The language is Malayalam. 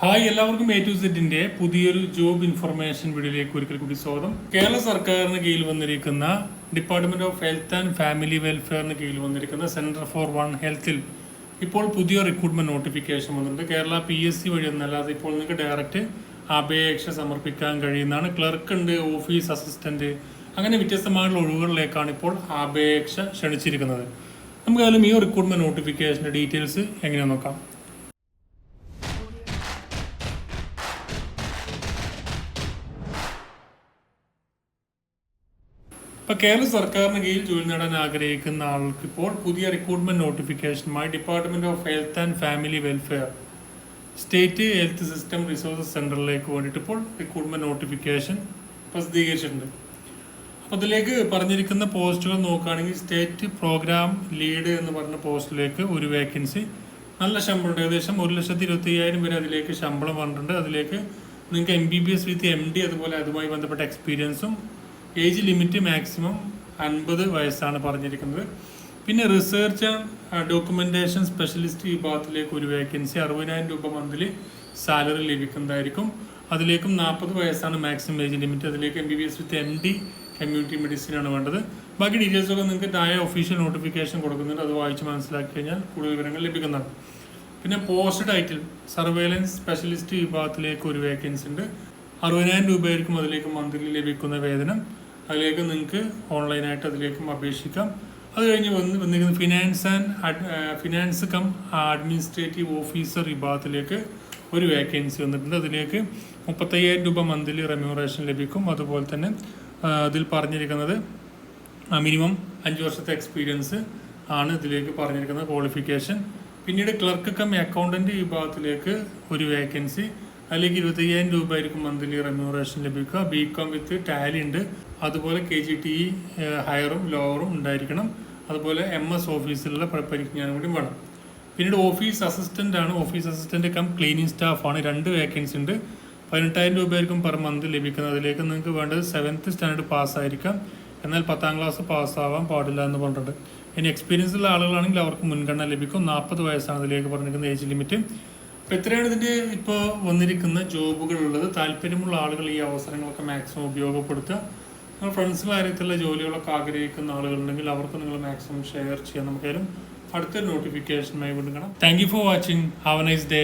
ഹായ് എല്ലാവർക്കും എ ടു സെറ്റിന്റെ പുതിയൊരു ജോബ് ഇൻഫർമേഷൻ വീഡിയോയിലേക്ക് ഒരിക്കൽ കൂടി സ്വാഗതം. കേരള സർക്കാരിന് കീഴിൽ വന്നിരിക്കുന്ന department of health and family വെൽഫെയറിന് കീഴിൽ വന്നിരിക്കുന്ന സെന്റർ ഫോർ വൺ ഹെൽത്തിൽ ഇപ്പോൾ പുതിയ റിക്രൂട്ട്മെന്റ് നോട്ടിഫിക്കേഷൻ വന്നിട്ടുണ്ട്. കേരള പി എസ് സി വഴി ഒന്നല്ലാതെ ഇപ്പോൾ നിങ്ങൾക്ക് ഡയറക്റ്റ് അപേക്ഷ സമർപ്പിക്കാൻ കഴിയുന്നതാണ്. ക്ലർക്ക് ഉണ്ട് ഓഫീസ് അസിസ്റ്റന്റ് അങ്ങനെ വ്യത്യസ്തമായുള്ള ഒഴിവുകളിലേക്കാണ് ഇപ്പോൾ അപേക്ഷ ക്ഷണിച്ചിരിക്കുന്നത്. നമുക്ക് ഏതായാലും ഈ റിക്രൂട്ട്മെന്റ് നോട്ടിഫിക്കേഷന്റെ ഡീറ്റെയിൽസ് എങ്ങനെ നോക്കാം. ഇപ്പൊ കേരള സർക്കാരിന് കീഴിൽ ജോലി നേടാൻ ആഗ്രഹിക്കുന്ന ആൾക്ക് ഇപ്പോൾ പുതിയ recruitment നോട്ടിഫിക്കേഷനുമായി department of health and family welfare state health system resources സെന്ററിലേക്ക് വേണ്ടിയിട്ട് ഇപ്പോൾ റിക്രൂട്ട്മെന്റ് നോട്ടിഫിക്കേഷൻ പ്രസിദ്ധീകരിച്ചിട്ടുണ്ട്. അപ്പോൾ അതിലേക്ക് പറഞ്ഞിരിക്കുന്ന പോസ്റ്റുകൾ നോക്കുകയാണെങ്കിൽ സ്റ്റേറ്റ് പ്രോഗ്രാം ലീഡ് എന്ന് പറഞ്ഞ പോസ്റ്റിലേക്ക് ഒരു വേക്കൻസി നല്ല ശമ്പളം ഏകദേശം ഒരു ലക്ഷത്തി ഇരുപത്തി അയ്യായിരം വരെ അതിലേക്ക് ശമ്പളം പറഞ്ഞിട്ടുണ്ട് അതിലേക്ക് നിങ്ങൾക്ക് M B B S with M D അതുപോലെ അതുമായി ബന്ധപ്പെട്ട എക്സ്പീരിയൻസും ഏജ് ലിമിറ്റ് മാക്സിമം അൻപത് വയസ്സാണ് പറഞ്ഞിരിക്കുന്നത്. പിന്നെ റിസർച്ച് ആൻഡ് ഡോക്യുമെന്റേഷൻ സ്പെഷ്യലിസ്റ്റ് വിഭാഗത്തിലേക്ക് ഒരു വേക്കൻസി അറുപതിനായിരം രൂപ മന്ത്ലി സാലറി ലഭിക്കുന്നതായിരിക്കും. അതിലേക്കും നാൽപ്പത് വയസ്സാണ് മാക്സിമം ഏജ് ലിമിറ്റ്. അതിലേക്ക് M B B S with M D community medicine ആണ് വേണ്ടത്. ബാക്കി ഡീറ്റെയിൽസൊക്കെ നിങ്ങൾക്ക് താഴെ ഒഫീഷ്യൽ നോട്ടിഫിക്കേഷൻ കൊടുക്കുന്നുണ്ട്. അത് വായിച്ച് മനസ്സിലാക്കി കഴിഞ്ഞാൽ കൂടുതൽ വിവരങ്ങൾ ലഭിക്കുന്നതാണ്. പിന്നെ പോസ്റ്റ് ടൈറ്റിൽ സർവേലൻസ് സ്പെഷ്യലിസ്റ്റ് വിഭാഗത്തിലേക്ക് ഒരു വേക്കൻസി ഉണ്ട്. അറുപതിനായിരം രൂപയായിരിക്കും അതിലേക്ക് മന്ത്ലി ലഭിക്കുന്ന വേതനം. അതിലേക്ക് നിങ്ങൾക്ക് ഓൺലൈനായിട്ട് അതിലേക്കും അപേക്ഷിക്കാം. അത് കഴിഞ്ഞ് വന്ന് വന്നിരിക്കുന്ന finance and finance cum administrative officer വിഭാഗത്തിലേക്ക് ഒരു വേക്കൻസി വന്നിട്ടുണ്ട്. അതിലേക്ക് മുപ്പത്തയ്യായിരം രൂപ മന്ത്ലി റെമ്യൂറേഷൻ ലഭിക്കും. അതുപോലെ തന്നെ അതിൽ പറഞ്ഞിരിക്കുന്നത് മിനിമം അഞ്ച് വർഷത്തെ എക്സ്പീരിയൻസ് ആണ് ഇതിലേക്ക് പറഞ്ഞിരിക്കുന്ന ക്വാളിഫിക്കേഷൻ പിന്നീട് ക്ലർക്ക് കം അക്കൗണ്ടന്റ് വിഭാഗത്തിലേക്ക് ഒരു വേക്കൻസി അതിലേക്ക് ഇരുപത്തയ്യായിരം രൂപ ആയിരിക്കും മന്ത്ലി റെമ്യൂറേഷൻ ലഭിക്കുക. ബി കോം വിത്ത് ടാലി ഉണ്ട്. അതുപോലെ കെ ജി ടി ഹയറും ലോവറും ഉണ്ടായിരിക്കണം. അതുപോലെ എം എസ് ഓഫീസിലുള്ള പരിജ്ഞാനം കൂടി വേണം. പിന്നീട് ഓഫീസ് അസിസ്റ്റന്റ് ആണ്. ഓഫീസ് അസിസ്റ്റന്റ് കം ക്ലീനിങ് സ്റ്റാഫാണ് രണ്ട് വേക്കൻസി ഉണ്ട്. പതിനെട്ടായിരം രൂപയായിരിക്കും പെർ മന്ത് ലഭിക്കുന്നത്. അതിലേക്ക് നിങ്ങൾക്ക് വേണ്ടത് സെവൻത്ത് സ്റ്റാൻഡേർഡ് പാസ് ആയിരിക്കാം. എന്നാൽ പത്താം ക്ലാസ് പാസ്സാവാൻ പാടില്ല എന്ന് പറഞ്ഞിട്ടുണ്ട്. ഇനി എക്സ്പീരിയൻസ് ഉള്ള ആളുകളാണെങ്കിൽ അവർക്ക് മുൻഗണന ലഭിക്കും. നാൽപ്പത് വയസ്സാണ് അതിലേക്ക് പറഞ്ഞിരിക്കുന്ന ഏജ് ലിമിറ്റ് അപ്പോൾ ഇത്രയാണ് ഇതിന്റെ ഇപ്പോൾ വന്നിരിക്കുന്ന ജോബുകൾ ഉള്ളത് താല്പര്യമുള്ള ആളുകൾ ഈ അവസരങ്ങളൊക്കെ മാക്സിമം ഉപയോഗപ്പെടുത്തുക. നിങ്ങൾ ഫ്രണ്ട്സിൽ കാര്യത്തിലുള്ള ജോലികളൊക്കെ ആഗ്രഹിക്കുന്ന ആളുകളുണ്ടെങ്കിൽ അവർക്ക് നിങ്ങൾ മാക്സിമം ഷെയർ ചെയ്യാം നമുക്കായാലും അടുത്തൊരു നോട്ടിഫിക്കേഷനുമായി വീണ്ടും കാണാം. Thank you for watching have a nice day